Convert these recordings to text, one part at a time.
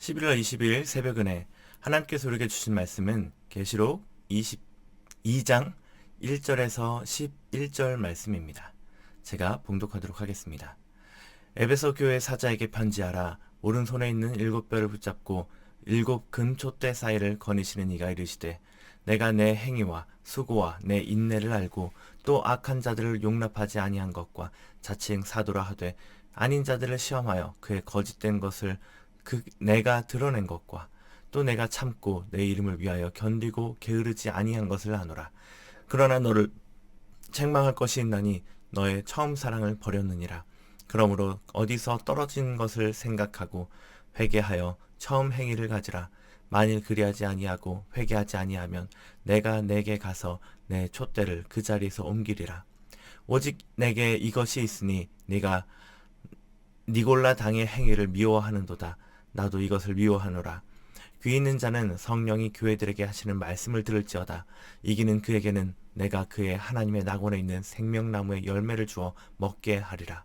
11월 22일 새벽 은혜 하나님께서 우리에게 주신 말씀은 계시록 22장 1절에서 11절 말씀입니다. 제가 봉독하도록 하겠습니다. 에베소 교회 사자에게 편지하라 오른손에 있는 일곱 뼈를 붙잡고 일곱 금 촛대 사이를 거니시는 이가 이르시되 내가 내 행위와 수고와 내 인내를 알고 또 악한 자들을 용납하지 아니한 것과 자칭 사도라 하되 아닌 자들을 시험하여 그의 거짓된 것을 그 내가 드러낸 것과 또 내가 참고 내 이름을 위하여 견디고 게으르지 아니한 것을 아노라. 그러나 너를 책망할 것이 있나니 너의 처음 사랑을 버렸느니라. 그러므로 어디서 떨어진 것을 생각하고 회개하여 처음 행위를 가지라. 만일 그리하지 아니하고 회개하지 아니하면 내가 내게 가서 내 촛대를 그 자리에서 옮기리라. 오직 내게 이것이 있으니 네가 니골라 당의 행위를 미워하는도다 나도 이것을 미워하노라. 귀 있는 자는 성령이 교회들에게 하시는 말씀을 들을지어다. 이기는 그에게는 내가 그의 하나님의 낙원에 있는 생명나무의 열매를 주어 먹게 하리라.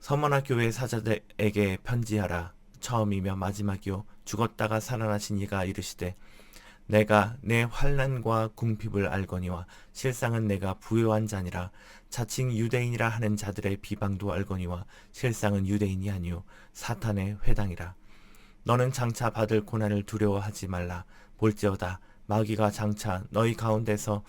서머나 교회 사자들에게 편지하라. 처음이며 마지막이요. 죽었다가 살아나신 이가 이르시되 내가 내 환난과 궁핍을 알거니와 실상은 내가 부요한 자니라. 자칭 유대인이라 하는 자들의 비방도 알거니와 실상은 유대인이 아니요 사탄의 회당이라. 너는 장차 받을 고난을 두려워하지 말라. 볼지어다. 마귀가 장차 너희 가운데서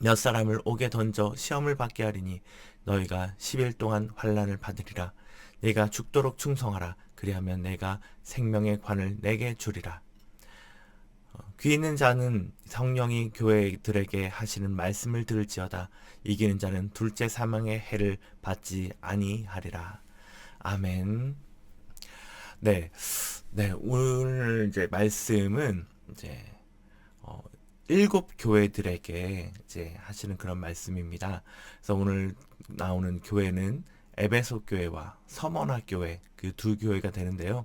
몇 사람을 옥에 던져 시험을 받게 하리니 너희가 10일 동안 환란을 받으리라. 내가 죽도록 충성하라. 그리하면 내가 생명의 관을 내게 주리라. 어, 귀 있는 자는 성령이 교회들에게 하시는 말씀을 들을지어다 이기는 자는 둘째 사망의 해를 받지 아니하리라 아멘 네, 네 오늘 이제 말씀은 이제 어, 일곱 교회들에게 이제 하시는 그런 말씀입니다. 그래서 오늘 나오는 교회는 에베소 교회와 서머나 교회 그 두 교회가 되는데요.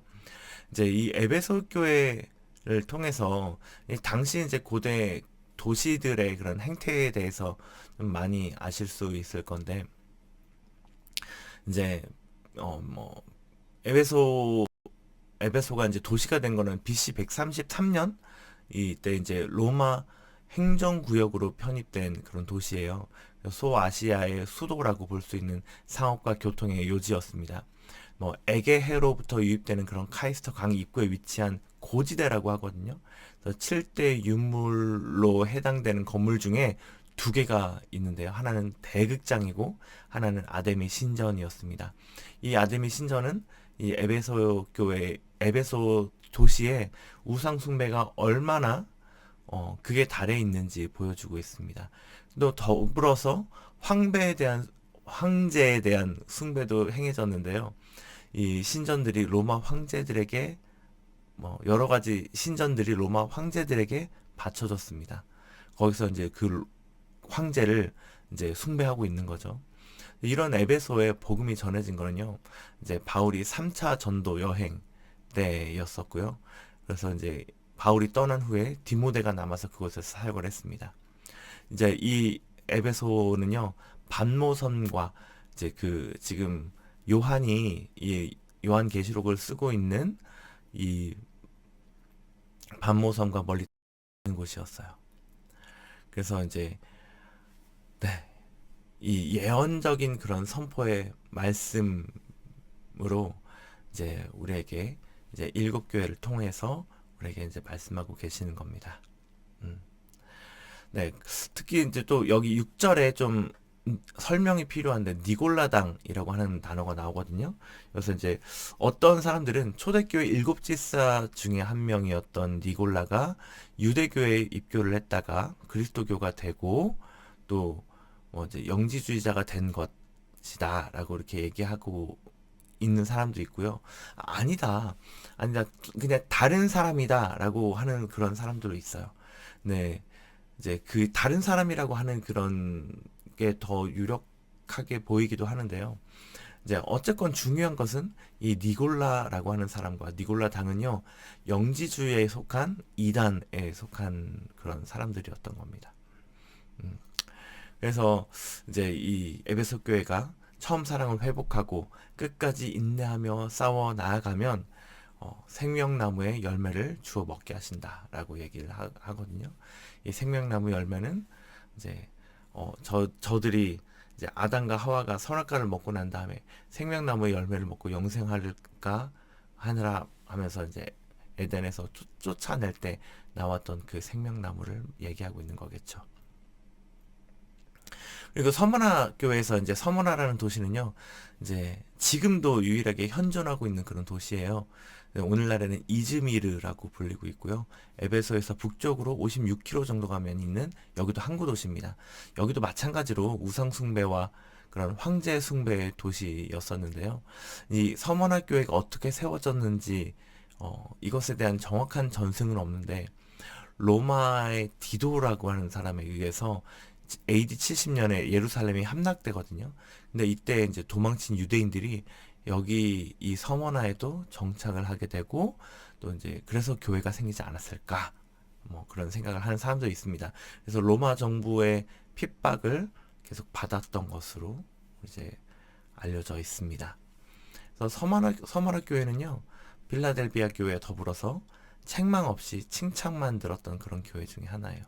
이제 이 에베소 교회 를 통해서 이 당시 이제 고대 도시들의 그런 행태에 대해서 좀 많이 아실 수 있을 건데 이제 어 뭐 에베소 에베소가 이제 도시가 된 거는 BC 133년 이때 이제 로마 행정구역으로 편입된 그런 도시예요. 소아시아의 수도라고 볼 수 있는 상업과 교통의 요지였습니다. 뭐 에게해로부터 유입되는 그런 카이스터 강 입구에 위치한 고지대라고 하거든요. 그래서 7대 유물로 해당되는 건물 중에 두 개가 있는데요. 하나는 대극장이고 하나는 아데미 신전이었습니다. 이 아데미 신전은 이 에베소 교회 에베소 도시의 우상 숭배가 얼마나 어, 그게 달해 있는지 보여주고 있습니다. 또 더불어서 황배에 대한 황제에 대한 숭배도 행해졌는데요. 이 신전들이 로마 황제들에게 뭐 여러 가지 신전들이 로마 황제들에게 바쳐졌습니다. 거기서 이제 그 황제를 이제 숭배하고 있는 거죠. 이런 에베소에 복음이 전해진 거는요. 이제 바울이 3차 전도 여행 때였었고요. 그래서 이제 바울이 떠난 후에 디모데가 남아서 그곳에서 사역을 했습니다. 이제 이 에베소는요. 반모선과 이제 그 지금 요한이 이 요한 계시록을 쓰고 있는 이 반모선과 멀리 있는 곳이었어요. 그래서 이제 네. 이 예언적인 그런 선포의 말씀으로 이제 우리에게 이제 일곱 교회를 통해서 우리에게 이제 말씀하고 계시는 겁니다. 음. 네, 특히 이제 또 여기 6절에 좀 설명이 필요한데 니골라당이라고 하는 단어가 나오거든요. 그래서 이제 어떤 사람들은 초대교회 일곱 지사 중에 한 명이었던 니골라가 유대교회에 입교를 했다가 그리스도교가 되고 또 뭐 이제 영지주의자가 된 것이다라고 이렇게 얘기하고 있는 사람도 있고요. 아니다. 아니다. 그냥 다른 사람이다라고 하는 그런 사람들도 있어요. 네. 이제 그 다른 사람이라고 하는 그런 게 더 유력하게 보이기도 하는데요. 이제 어쨌건 중요한 것은 이 니골라라고 하는 사람과 니골라 당은요 영지주의에 속한 이단에 속한 그런 사람들이었던 겁니다. 음. 그래서 이제 이 에베소 교회가 처음 사랑을 회복하고 끝까지 인내하며 싸워 나아가면 어, 생명나무의 열매를 주워 먹게 하신다라고 얘기를 하, 하거든요. 이 생명나무 열매는 이제 어, 저 저들이 이제 아담과 하와가 선악과를 먹고 난 다음에 생명나무의 열매를 먹고 영생할까 하느라 하면서 이제 에덴에서 쫓, 쫓아낼 때 나왔던 그 생명나무를 얘기하고 있는 거겠죠. 그리고 서머나 교회에서 이제 서머나라는 도시는요, 이제 지금도 유일하게 현존하고 있는 그런 도시예요. 오늘날에는 이즈미르라고 불리고 있고요. 에베소에서 북쪽으로 56km 정도 가면 있는 여기도 항구 도시입니다. 여기도 마찬가지로 우상 숭배와 그런 황제 숭배의 도시였었는데요. 이 서머나 교회가 어떻게 세워졌는지 어, 이것에 대한 정확한 전승은 없는데 로마의 디도라고 하는 사람에 의해서 AD 70년에 예루살렘이 함락되거든요. 근데 이때 이제 도망친 유대인들이 여기 이 서머나에도 정착을 하게 되고 또 이제 그래서 교회가 생기지 않았을까 뭐 그런 생각을 하는 사람도 있습니다. 그래서 로마 정부의 핍박을 계속 받았던 것으로 이제 알려져 있습니다. 그래서 서머나 서머나 교회는요 빌라델비아 교회에 더불어서 책망 없이 칭찬만 들었던 그런 교회 중에 하나예요.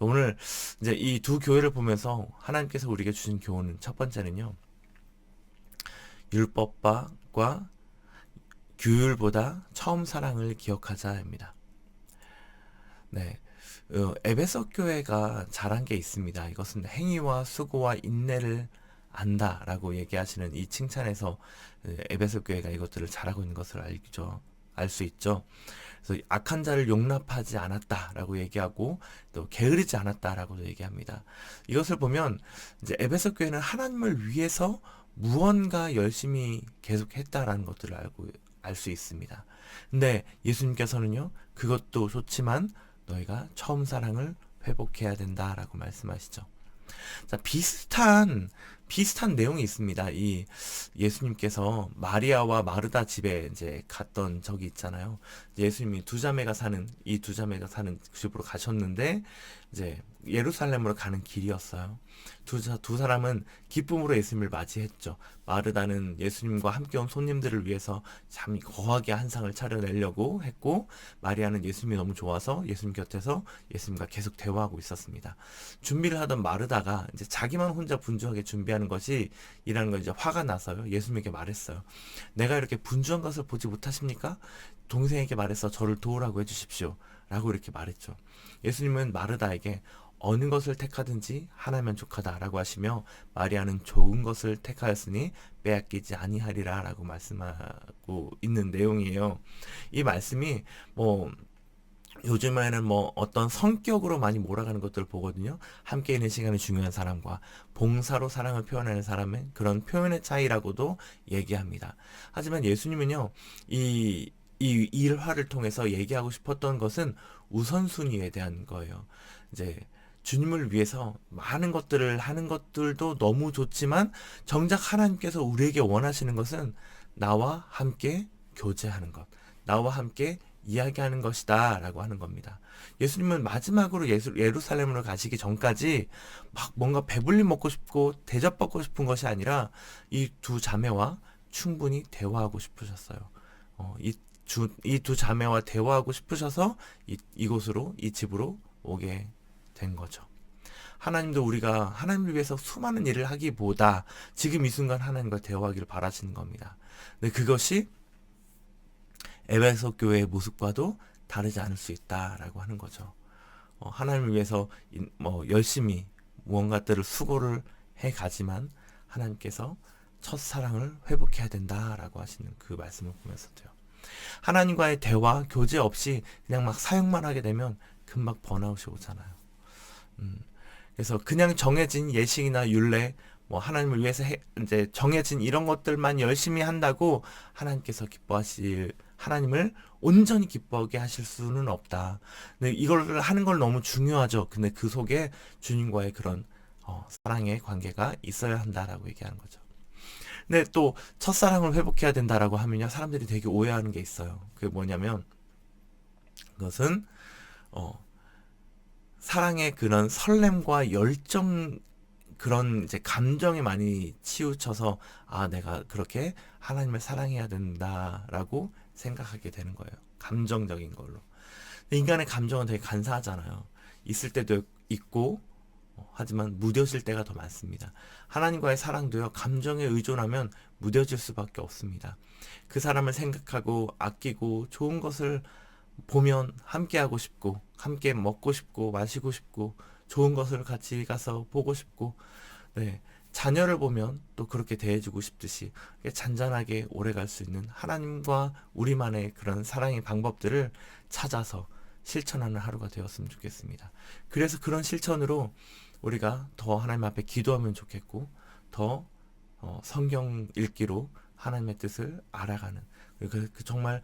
오늘 이제 이 두 교회를 보면서 하나님께서 우리에게 주신 교훈은 첫 번째는요. 율법과 규율보다 처음 사랑을 기억하자입니다. 네. 어, 에베소 교회가 잘한 게 있습니다. 이것은 행위와 수고와 인내를 안다라고 얘기하시는 이 칭찬에서 에베소 교회가 이것들을 잘하고 있는 것을 알죠. 알 수 있죠. 그래서 악한 자를 용납하지 않았다라고 얘기하고 또 게으르지 않았다라고도 얘기합니다. 이것을 보면 이제 에베소 교회는 하나님을 위해서 무언가 열심히 계속했다라는 것들을 알고 알 수 있습니다. 근데 예수님께서는요 그것도 좋지만 너희가 처음 사랑을 회복해야 된다라고 말씀하시죠. 자 비슷한 비슷한 내용이 있습니다. 이 예수님께서 마리아와 마르다 집에 이제 갔던 적이 있잖아요. 예수님이 두 자매가 사는 이 두 자매가 사는 집으로 가셨는데 이제 예루살렘으로 가는 길이었어요. 두, 두 사람은 기쁨으로 예수님을 맞이했죠. 마르다는 예수님과 함께 온 손님들을 위해서 참 거하게 한 상을 차려내려고 했고, 마리아는 예수님이 너무 좋아서 예수님 곁에서 예수님과 계속 대화하고 있었습니다. 준비를 하던 마르다가 이제 자기만 혼자 분주하게 준비하 는 것이 이라는 걸 이제 화가 나서요. 예수님에게 말했어요. 내가 이렇게 분주한 것을 보지 못하십니까? 동생에게 말해서 저를 도우라고 해주십시오. 라고 이렇게 말했죠. 예수님은 마르다에게 어느 것을 택하든지 하나면 족하다라고 하시며 마리아는 좋은 것을 택하였으니 빼앗기지 아니하리라라고 말씀하고 있는 내용이에요. 이 말씀이 뭐 요즘에는 뭐 어떤 성격으로 많이 몰아가는 것들을 보거든요. 함께 있는 시간이 중요한 사람과 봉사로 사랑을 표현하는 사람의 그런 표현의 차이라고도 얘기합니다. 하지만 예수님은요, 이, 이 일화를 통해서 얘기하고 싶었던 것은 우선순위에 대한 거예요. 이제 주님을 위해서 많은 것들을 하는 것들도 너무 좋지만 정작 하나님께서 우리에게 원하시는 것은 나와 함께 교제하는 것, 나와 함께 이야기하는 것이다 라고 하는 겁니다. 예수님은 마지막으로 예수, 예루살렘으로 가시기 전까지 막 뭔가 배불리 먹고 싶고 대접받고 싶은 것이 아니라 이 두 자매와 충분히 대화하고 싶으셨어요. 어, 이 두 자매와 대화하고 싶으셔서 이, 이곳으로, 이 집으로 오게 된 거죠. 하나님도 우리가 하나님을 위해서 수많은 일을 하기보다 지금 이 순간 하나님과 대화하기를 바라시는 겁니다. 근데 그것이 에베소 교회의 모습과도 다르지 않을 수 있다라고 하는 거죠. 어, 하나님을 위해서 뭐 열심히 무언가들을 수고를 해 가지만 하나님께서 첫 사랑을 회복해야 된다라고 하시는 그 말씀을 보면서도요. 하나님과의 대화, 교제 없이 그냥 막 사역만 하게 되면 금방 번아웃이 오잖아요. 음, 그래서 그냥 정해진 예식이나 율례, 뭐 하나님을 위해서 해, 이제 정해진 이런 것들만 열심히 한다고 하나님께서 기뻐하실 하나님을 온전히 기뻐하게 하실 수는 없다. 근데 이걸 하는 걸 너무 중요하죠. 근데 그 속에 주님과의 그런 어, 사랑의 관계가 있어야 한다라고 얘기하는 거죠. 근데 또 첫사랑을 회복해야 된다라고 하면요. 사람들이 되게 오해하는 게 있어요. 그게 뭐냐면 그것은 어 사랑의 그런 설렘과 열정 그런 이제 감정에 많이 치우쳐서 아 내가 그렇게 하나님을 사랑해야 된다라고 생각하게 되는 거예요. 감정적인 걸로. 인간의 감정은 되게 간사하잖아요. 있을 때도 있고 어, 하지만 무뎌질 때가 더 많습니다. 하나님과의 사랑도요, 감정에 의존하면 무뎌질 수밖에 없습니다. 그 사람을 생각하고 아끼고 좋은 것을 보면 함께 하고 싶고, 함께 먹고 싶고, 마시고 싶고, 좋은 것을 같이 가서 보고 싶고, 네. 자녀를 보면 또 그렇게 대해주고 싶듯이 잔잔하게 오래 갈 수 있는 하나님과 우리만의 그런 사랑의 방법들을 찾아서 실천하는 하루가 되었으면 좋겠습니다. 그래서 그런 실천으로 우리가 더 하나님 앞에 기도하면 좋겠고 더 어, 성경 읽기로 하나님의 뜻을 알아가는 그, 그 정말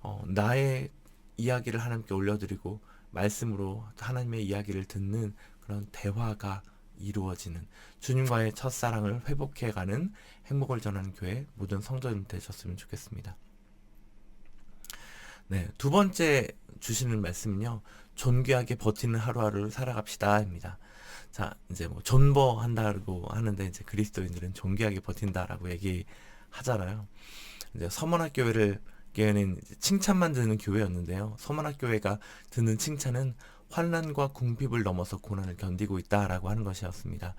어, 나의 이야기를 하나님께 올려드리고 말씀으로 하나님의 이야기를 듣는 그런 대화가 이루어지는 주님과의 첫사랑을 회복해가는 행복을 전하는 교회 모든 성도님 되셨으면 좋겠습니다. 네, 두 번째 주시는 말씀은요. 존귀하게 버티는 하루하루를 살아갑시다입니다. 자, 이제 뭐 존버한다고 하는데 이제 그리스도인들은 존귀하게 버틴다라고 얘기하잖아요. 이제 서문학 교회를 교회는 칭찬만 듣는 교회였는데요. 서문학 교회가 듣는 칭찬은 환란과 궁핍을 넘어서 고난을 견디고 있다라고 하는 것이었습니다.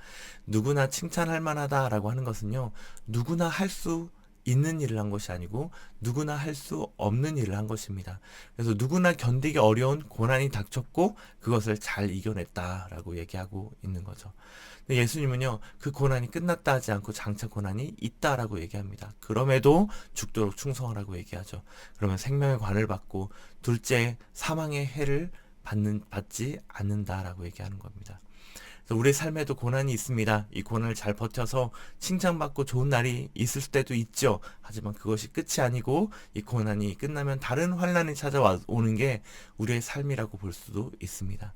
누구나 칭찬할 만하다라고 하는 것은요. 누구나 할 수 있는 일을 한 것이 아니고 누구나 할 수 없는 일을 한 것입니다. 그래서 누구나 견디기 어려운 고난이 닥쳤고 그것을 잘 이겨냈다라고 얘기하고 있는 거죠. 근데 예수님은요, 그 고난이 끝났다 하지 않고 장차 고난이 있다라고 얘기합니다. 그럼에도 죽도록 충성하라고 얘기하죠. 그러면 생명의 관을 받고 둘째 사망의 해를 받는 받지 않는다라고 얘기하는 겁니다. 그래서 우리 삶에도 고난이 있습니다. 이 고난을 잘 버텨서 칭찬받고 좋은 날이 있을 때도 있죠. 하지만 그것이 끝이 아니고 이 고난이 끝나면 다른 환란이 찾아오는 게 우리의 삶이라고 볼 수도 있습니다.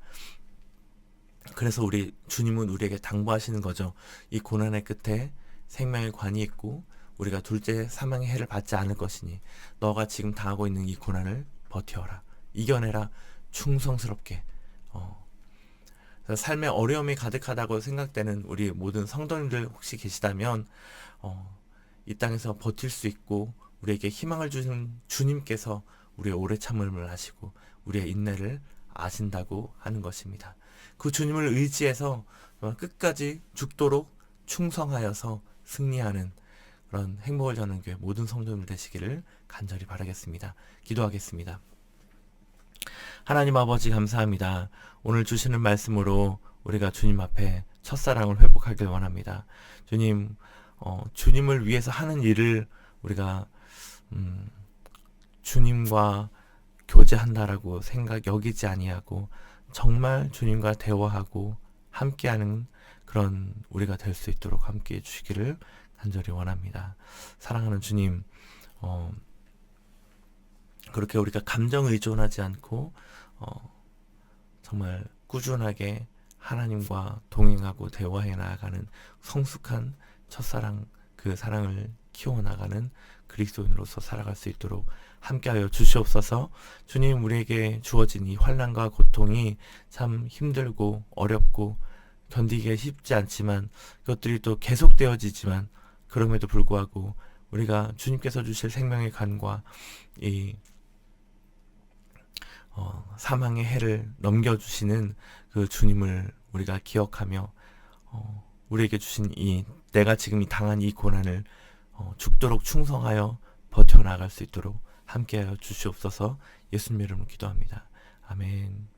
그래서 우리 주님은 우리에게 당부하시는 거죠. 이 고난의 끝에 생명의 관이 있고 우리가 둘째 사망의 해를 받지 않을 것이니 너가 지금 당하고 있는 이 고난을 버텨라. 이겨내라. 충성스럽게 어. 삶의 어려움이 가득하다고 생각되는 우리 모든 성도님들 혹시 계시다면 어, 이 땅에서 버틸 수 있고 우리에게 희망을 주는 주님께서 우리의 오래 참음을 하시고 우리의 인내를 아신다고 하는 것입니다. 그 주님을 의지해서 끝까지 죽도록 충성하여서 승리하는 그런 행복을 전하는 교회 모든 성도들 되시기를 간절히 바라겠습니다. 기도하겠습니다. 하나님 아버지 감사합니다. 오늘 주시는 말씀으로 우리가 주님 앞에 첫사랑을 회복하길 원합니다. 주님, 어, 주님을 위해서 하는 일을 우리가 음, 주님과 교제한다라고 생각 여기지 아니하고 정말 주님과 대화하고 함께하는 그런 우리가 될 수 있도록 함께해 주시기를 간절히 원합니다. 사랑하는 주님, 어, 그렇게 우리가 감정 의존하지 않고 어, 정말 꾸준하게 하나님과 동행하고 대화해 나아가는 성숙한 첫사랑 그 사랑을 키워나가는 그리스도인으로서 살아갈 수 있도록 함께하여 주시옵소서. 주님 우리에게 주어진 이 환란과 고통이 참 힘들고 어렵고 견디기 쉽지 않지만 그것들이 또 계속되어지지만 그럼에도 불구하고 우리가 주님께서 주실 생명의 간과 이 어, 사망의 해를 넘겨주시는 그 주님을 우리가 기억하며 어, 우리에게 주신 이 내가 지금 이 당한 이 고난을 어, 죽도록 충성하여 버텨나갈 수 있도록 함께하여 주시옵소서 예수님 이름으로 기도합니다. 아멘.